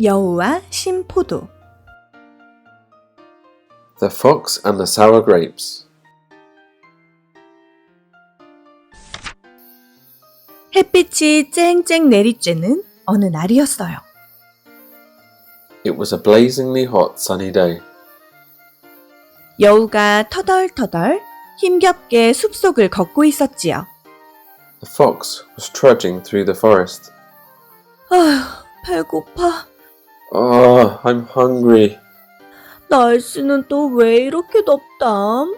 여우와 신포도 The Fox and the Sour Grapes. 햇빛이 쨍쨍 내리쬐는 어느 날이었어요. It was a blazingly hot sunny day. 여우가 터덜터덜 힘겹게 숲속을 걷고 있었지요. The fox was trudging through the forest. 아휴, 배고파. Oh, I'm hungry. 날씨는 또 왜 이렇게 덥담?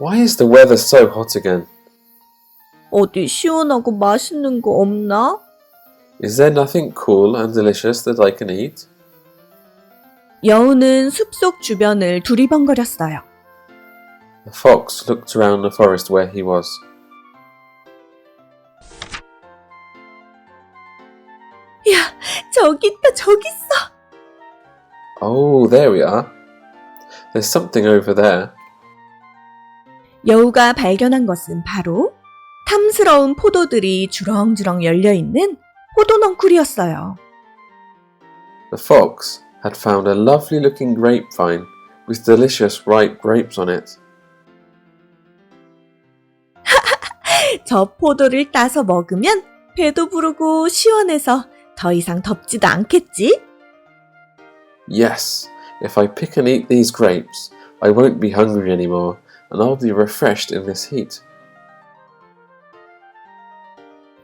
Why is the weather so hot again? 어디 시원하고 맛있는 거 없나? Is there nothing cool and delicious that I can eat? 여우는 숲속 주변을 두리번거렸어요. The fox looked around the forest where he was. 저기 있다, 저기 있어. Oh, there we are. There's something over there. 여우가 발견한 것은 바로 탐스러운 포도들이 주렁주렁 열려 있는 포도넝쿨이었어요. The fox had found a lovely looking grapevine with delicious ripe grapes on it. 저 포도를 따서 먹으면 배도 부르고 시원해서 더 이상 덥지도 않겠지? Yes, if I pick and eat these grapes, I won't be hungry anymore and I'll be refreshed in this heat.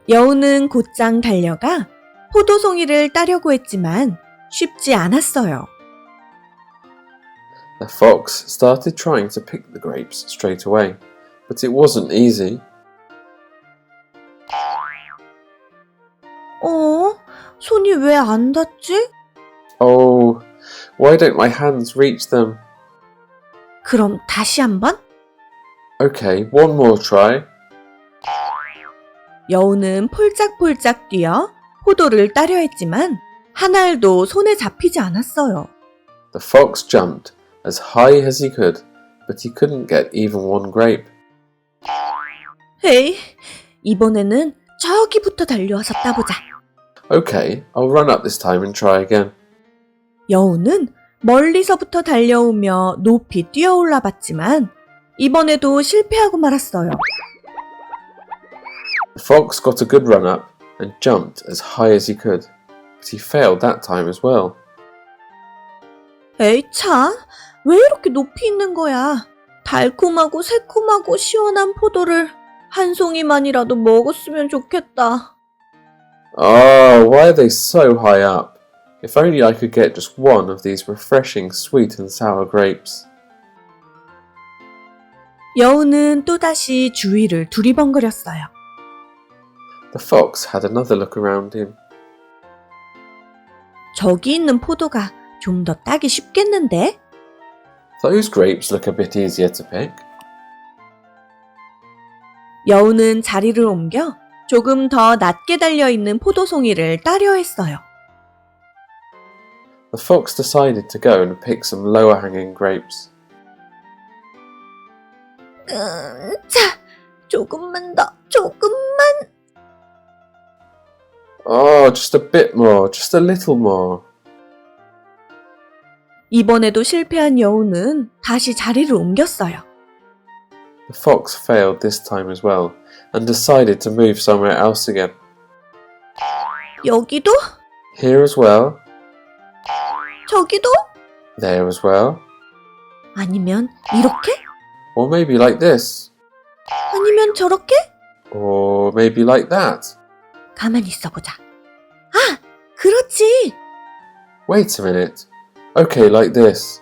여우는 곧장 달려가 포도송이를 따려고 했지만 쉽지 않았어요. The fox started trying to pick the grapes straight away, but it wasn't easy. 손이 왜 안 닿지? Oh, why don't my hands reach them? 그럼 다시 한번? Okay, one more try. 여우는 폴짝폴짝 뛰어 포도를 따려 했지만 한 알도 손에 잡히지 않았어요. The fox jumped as high as he could, but he couldn't get even one grape. 에이, 이번에는 저기부터 달려와서 따보자. Okay, I'll run up this time and try again. 여우는 멀리서부터 달려오며 높이 뛰어올라 봤지만 이번에도 실패하고 말았어요. The fox got a good run up and jumped as high as he could, but he failed that time as well. 에이 참, 왜 이렇게 높이 있는 거야? 달콤하고 새콤하고 시원한 포도를 한 송이만이라도 먹었으면 좋겠다. Oh, why are they so high up? If only I could get just one of these refreshing sweet and sour grapes. 여우는 또다시 주위를 두리번거렸어요. The fox had another look around him. 저기 있는 포도가 좀 더 따기 쉽겠는데? Those grapes look a bit easier to pick. 여우는 자리를 옮겨 조금 더 낮게 달려 있는 포도송이를 따려 했어요. The fox decided to go and pick some lower hanging grapes. 음, 자, 조금만 더, 조금만. Oh, just a bit more, just a little more. 이번에도 실패한 여우는 다시 자리를 옮겼어요. The fox failed this time as well and decided to move somewhere else again. 여기도? Here as well, 저기도? there as well, 아니면 이렇게? or maybe like this, 아니면 저렇게? or maybe like that. 가만히 있어보자. 아, 그렇지. Wait a minute. Okay, like this.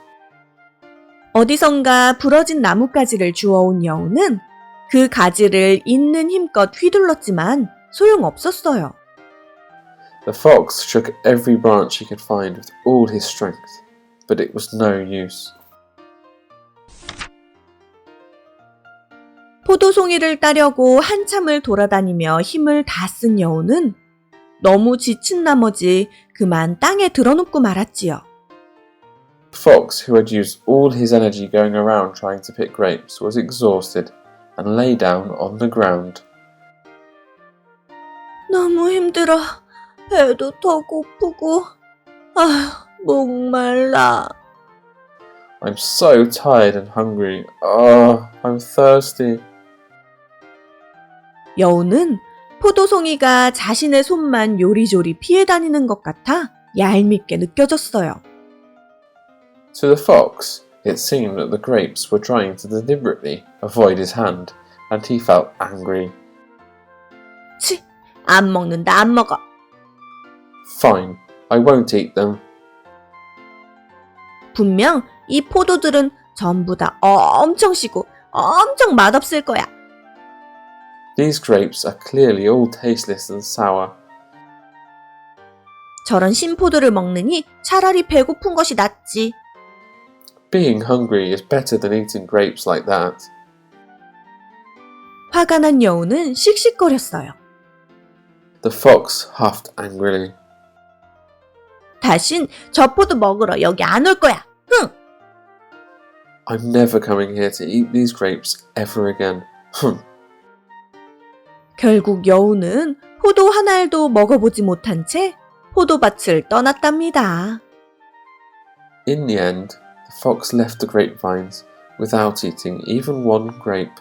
어디선가 부러진 나뭇가지를 주워온 여우는 그 가지를 있는 힘껏 휘둘렀지만 소용없었어요. The fox shook every branch he could find with all his strength, but it was no use. 포도송이를 따려고 한참을 돌아다니며 힘을 다 쓴 여우는 너무 지친 나머지 그만 땅에 드러눕고 말았지요. The fox, who had used all his energy going around trying to pick grapes, was exhausted and lay down on the ground. 너무 힘들어. 배도 더 고프고. 아, 목말라. I'm so tired and hungry. Oh, I'm thirsty. 여우는 포도송이가 자신의 손만 요리조리 피해 다니는 것 같아 얄밉게 느껴졌어요. To the fox, it seemed that the grapes were trying to deliberately avoid his hand, and he felt angry. 치, 안 먹는다, 안 먹어. Fine, I won't eat them. 분명 이 포도들은 전부 다 엄청 시고 엄청 맛없을 거야. These grapes are clearly all tasteless and sour. 저런 신포도를 먹느니 차라리 배고픈 것이 낫지. Being hungry is better than eating grapes like that. 화가 난 여우는 씩씩거렸어요. The fox huffed angrily. 다신 저 포도 먹으러 여기 안 올 거야. 흥! I'm never coming here to eat these grapes ever again. Humph. 결국 여우는 포도 한 알도 먹어보지 못한 채 포도밭을 떠났답니다. In the end, fox left the grapevines without eating even one grape.